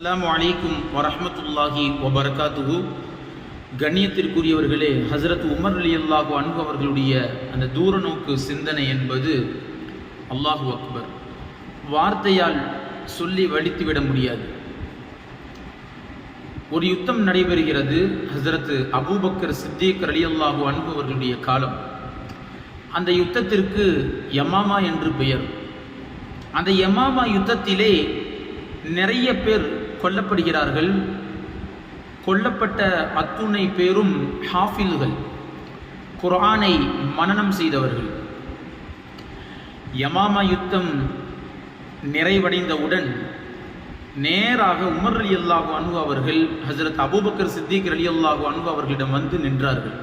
அஸ்ஸலாமு வலைக்கும் வரமத்துல்லாஹி வபரகாத்துஹு. கண்ணியத்திற்குரியவர்களே ஹசரத் உமர் அலி அல்லாஹு அன்பு அவர்களுடைய அந்த தூர நோக்கு சிந்தனை என்பது அல்லாஹு அக்பர். வார்த்தையால் சொல்லி வலித்துவிட முடியாது. ஒரு யுத்தம் நடைபெறுகிறது ஹசரத் அபூபக்கர் சித்திக் அலி அல்லாஹு அன்பு அவர்களுடைய காலம். அந்த யுத்தத்திற்கு யமாமா என்று பெயர். அந்த யமாமா யுத்தத்திலே நிறைய பேர் கொல்லப்படுகிறார்கள். கொல்லப்பட்ட அத்துணை பேரும் ஹாஃபில்கள் குரானை மனனம் செய்தவர்கள். யமாமா யுத்தம் நிறைவடைந்தவுடன் நேராக உமர் அலி அல்லாஹு அன்பு அவர்கள் ஹசரத் அபூபக்கர் சித்திக் அலி அல்லாஹு அன்பு அவர்களிடம் வந்து நின்றார்கள்.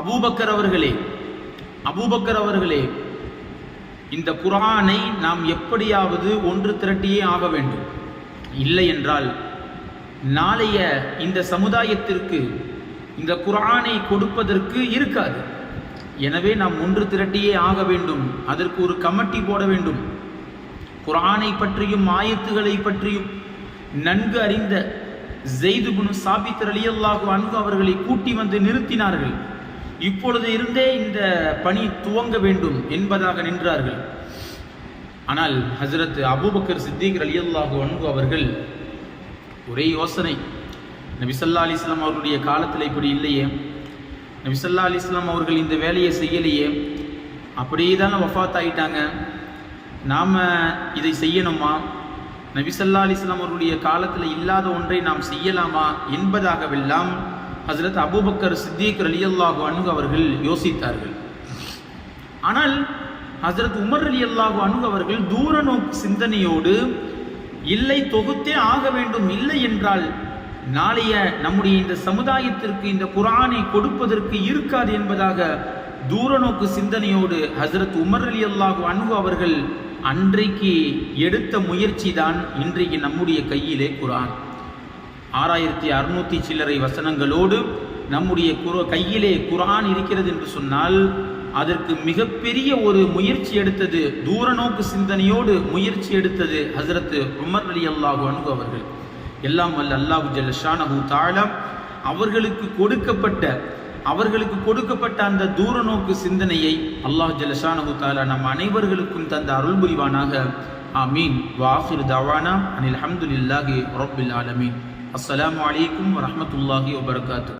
அபூபக்கர் அவர்களே அபூபக்கர் அவர்களே இந்த குரானை நாம் எப்படியாவது ஒன்று திரட்டியே ஆக வேண்டும். இல்லை என்றால் நாளைய இந்த சமுதாயத்திற்கு இந்த குரானை கொடுப்பதற்கு இருக்காது. எனவே நாம் ஒன்று திரட்டியே ஆக வேண்டும். அதற்கு ஒரு கமிட்டி போட வேண்டும். குரானை பற்றியும் ஆயத்துகளை பற்றியும் நன்கு அறிந்த ஜெய்து குணு சாபித் அலி அல்லாஹு அன்பு அவர்களை கூட்டி வந்து நிறுத்தினார்கள். இப்பொழுது இருந்தே இந்த பணி துவங்க வேண்டும் என்பதாக நின்றார்கள். ஆனால் ஹசரத் அபூபக்கர் சித்திக் அலியல்லாஹு அன்பு அவர்கள் ஒரே யோசனை. நபிசல்லா அலிஸ்லாம் அவர்களுடைய காலத்தில் இப்படி இல்லையே. நபிசல்லா அலிஸ்லாம் அவர்கள் இந்த வேலையை செய்யலையே. அப்படியே தானே வஃத் ஆகிட்டாங்க நாம் இதை செய்யணுமா? நபிசல்லா அலிஸ்லாம் அவர்களுடைய காலத்தில் இல்லாத ஒன்றை நாம் செய்யலாமா என்பதாகவெல்லாம் ஹசரத் அபூபக்கர் சித்திக் அலியல்லாஹு அன்பு அவர்கள் யோசித்தார்கள். ஆனால் ஹசரத் உமர் அலி அல்லாஹு அணுகு அவர்கள் தூர நோக்கு சிந்தனையோடு இல்லை தொகுத்தே ஆக வேண்டும் இல்லை என்றால் நாளைய நம்முடைய இந்த சமுதாயத்திற்கு இந்த குரானை கொடுப்பதற்கு இருக்காது என்பதாக தூர நோக்கு சிந்தனையோடு ஹசரத் உமர் அலி அல்லாஹு அன்பு அவர்கள் அன்றைக்கு எடுத்த முயற்சி தான் இன்றைக்கு நம்முடைய கையிலே குரான் ஆறாயிரத்தி அறுநூத்தி சில்லறை வசனங்களோடு நம்முடைய குர கையிலே குரான் இருக்கிறது என்று சொன்னால் அதற்கு மிகப்பெரிய ஒரு முயற்சி எடுத்தது தூர நோக்கு சிந்தனையோடு முயற்சி எடுத்தது ஹசரத்து உமர் அலி அல்லாஹு அன்பு அவர்கள். எல்லாம் வல்ல அல்லாஹு ஜல்லஷானஹு தாழம் அவர்களுக்கு கொடுக்கப்பட்ட அவர்களுக்கு கொடுக்கப்பட்ட அந்த தூர நோக்கு சிந்தனையை அல்லாஹ் ஜல்லஷானஹு தாலா நம் அனைவர்களுக்கும் தந்த அருள் புரிவானாக. ஆமீன். வாஹிர் தவானா அனில் அஹமதுல்லாஹி ரப்பில் ஆலமீன். அஸ்லாம் வலைக்கம் வரமத்துல்லாஹி வபர்காத்து.